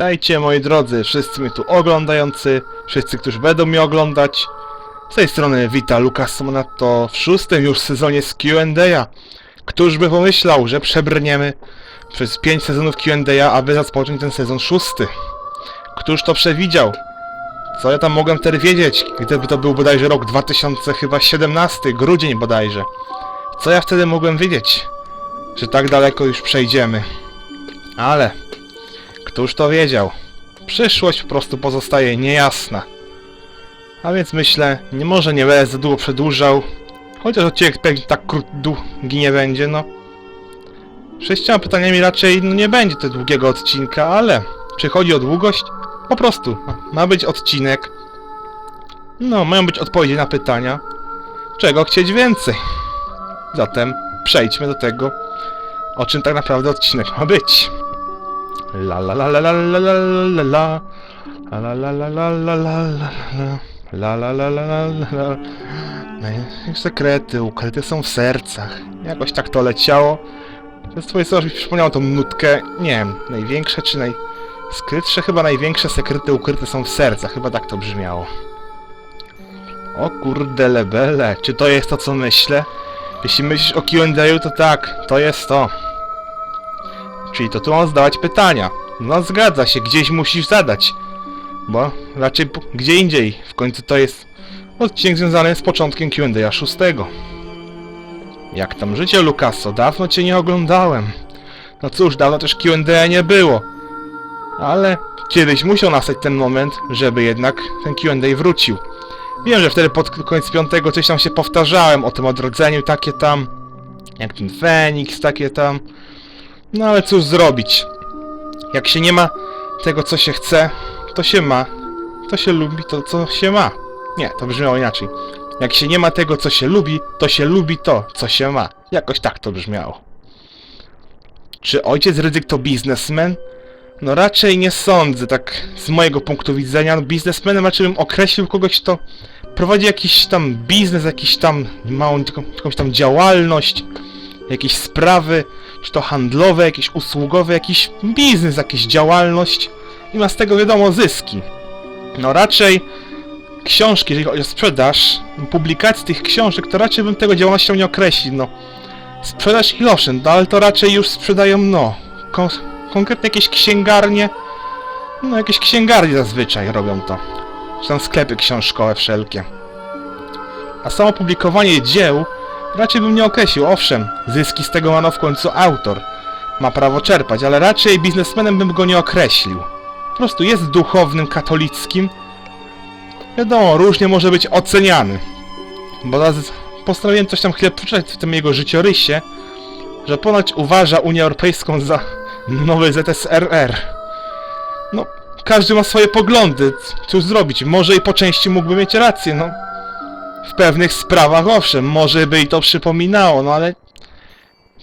Witajcie moi drodzy, wszyscy mnie tu oglądający, wszyscy, którzy będą mnie oglądać. Z tej strony wita Lukas Monato w szóstym już sezonie z Q&A. Któż by pomyślał, że przebrniemy przez pięć sezonów Q&A, aby rozpocząć ten sezon szósty? Któż to przewidział? Co ja tam mogłem wtedy wiedzieć, gdyby to był bodajże rok 2017, grudzień bodajże. Co ja wtedy mogłem wiedzieć, że tak daleko już przejdziemy? Ale Któż to wiedział? Przyszłość po prostu pozostaje niejasna. A więc myślę, nie może nie będę za długo przedłużał. Chociaż odcinek pewnie tak długi nie będzie, no. Sześcioma pytaniami raczej no, nie będzie to długiego odcinka, ale czy chodzi o długość? Po prostu, ma być odcinek. No, mają być odpowiedzi na pytania. Czego chcieć więcej? Zatem przejdźmy do tego, o czym tak naprawdę odcinek ma być. La la la la la la la la la la la la la la la la la la la la sekrety ukryte są w sercach. Jakoś tak to leciało. Przez twoje słowa mi przypomniało tą nutkę. Nie wiem, największe czy naj... Skrytsze chyba największe sekrety ukryte są w sercach. Chyba tak to brzmiało. O kurde lebele, czy to jest to co myślę? Jeśli myślisz o Q&A, to tak, to jest to. Czyli to tu mam zadawać pytania. No zgadza się, gdzieś musisz zadać. Bo raczej gdzie indziej. W końcu to jest odcinek związany z początkiem Q&A 6. Jak tam życie, Lucaso? Dawno cię nie oglądałem. No cóż, dawno też Q&A nie było. Ale kiedyś musiał nastać ten moment, żeby jednak ten Q&A wrócił. Wiem, że wtedy pod koniec piątego coś tam się powtarzałem o tym odrodzeniu, takie tam. Jak ten Feniks, takie tam. No ale cóż zrobić? Jak się nie ma tego, co się chce, to się ma. To się lubi to, co się ma. Nie, to brzmiało inaczej. Jak się nie ma tego, co się lubi, to się lubi to, co się ma. Jakoś tak to brzmiało. Czy ojciec Rydzyk to biznesmen? No raczej nie sądzę, tak z mojego punktu widzenia. No, biznesmenem raczej bym określił kogoś, kto prowadzi jakiś tam biznes, jakiś tam małą, jakąś tam działalność, jakieś sprawy, czy to handlowe, jakieś usługowe, jakiś biznes, jakaś działalność i ma z tego wiadomo zyski. No raczej książki, jeżeli chodzi o sprzedaż, publikacji tych książek, to raczej bym tego działalnością nie określił, no. Sprzedaż i owszem, no ale to raczej już sprzedają, no, kon konkretnie jakieś księgarnie, no jakieś księgarnie zazwyczaj robią to. Czy tam sklepy książkowe wszelkie. A samo publikowanie dzieł Raczej bym nie określił, owszem, zyski z tego ma no w końcu autor. Ma prawo czerpać, ale raczej biznesmenem bym go nie określił. Po prostu jest duchownym, katolickim. Wiadomo, różnie może być oceniany. Bo teraz postanowiłem coś tam chwilę poczytać w tym jego życiorysie, że ponoć uważa Unię Europejską za nowy ZSRR. No, każdy ma swoje poglądy, cóż zrobić, może i po części mógłby mieć rację, no. W pewnych sprawach owszem, może by i to przypominało, no ale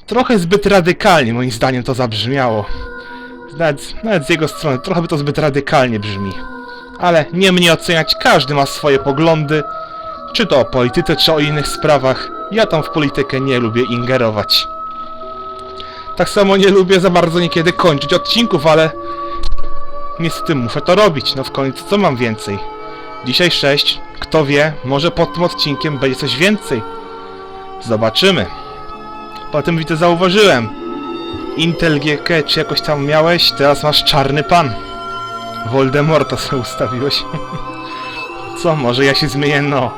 trochę zbyt radykalnie moim zdaniem to zabrzmiało. Nawet, nawet z jego strony trochę by to zbyt radykalnie brzmi. Ale nie mnie oceniać, każdy ma swoje poglądy, czy to o polityce, czy o innych sprawach. Ja tam w politykę nie lubię ingerować. Tak samo nie lubię za bardzo niekiedy kończyć odcinków, ale niestety muszę to robić, no w końcu co mam więcej? Dzisiaj 6. Kto wie, może pod tym odcinkiem będzie coś więcej. Zobaczymy. Potem widzę, zauważyłem. Intel GK, czy jakoś tam miałeś? Teraz masz czarny pan. Voldemorta sobie ustawiłeś. Co, może ja się zmienię, no,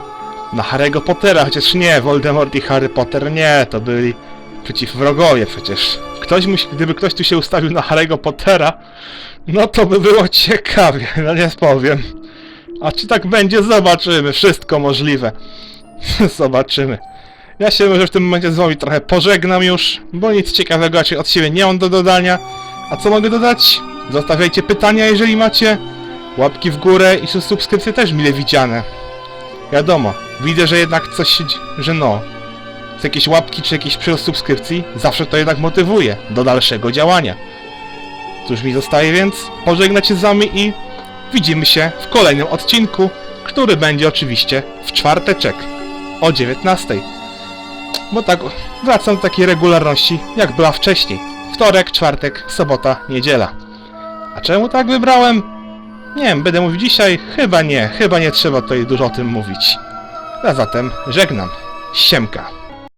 na Harry'ego Pottera, chociaż nie, Voldemort i Harry Potter nie, to byli przeciwwrogowie przecież. Ktoś musi, gdyby ktoś tu się ustawił na Harry'ego Pottera, no to by było ciekawie, no nie powiem. A czy tak będzie? Zobaczymy. Wszystko możliwe. Zobaczymy. Ja się może w tym momencie z wami trochę pożegnam już, bo nic ciekawego raczej od siebie nie mam do dodania. A co mogę dodać? Zostawiajcie pytania, jeżeli macie. Łapki w górę i su- subskrypcje też mile widziane. Wiadomo, widzę, że jednak coś się... że no... Z jakieś łapki czy jakiś przyrost subskrypcji, zawsze to jednak motywuje do dalszego działania. Cóż mi zostaje więc? Pożegnać się z wami i widzimy się w kolejnym odcinku, który będzie oczywiście w czwarteczek o 19. Bo tak wracam do takiej regularności, jak była wcześniej. Wtorek, czwartek, sobota, niedziela. A czemu tak wybrałem? Nie wiem, będę mówił dzisiaj? Chyba nie, chyba nie trzeba tutaj dużo o tym mówić. A zatem żegnam. Siemka.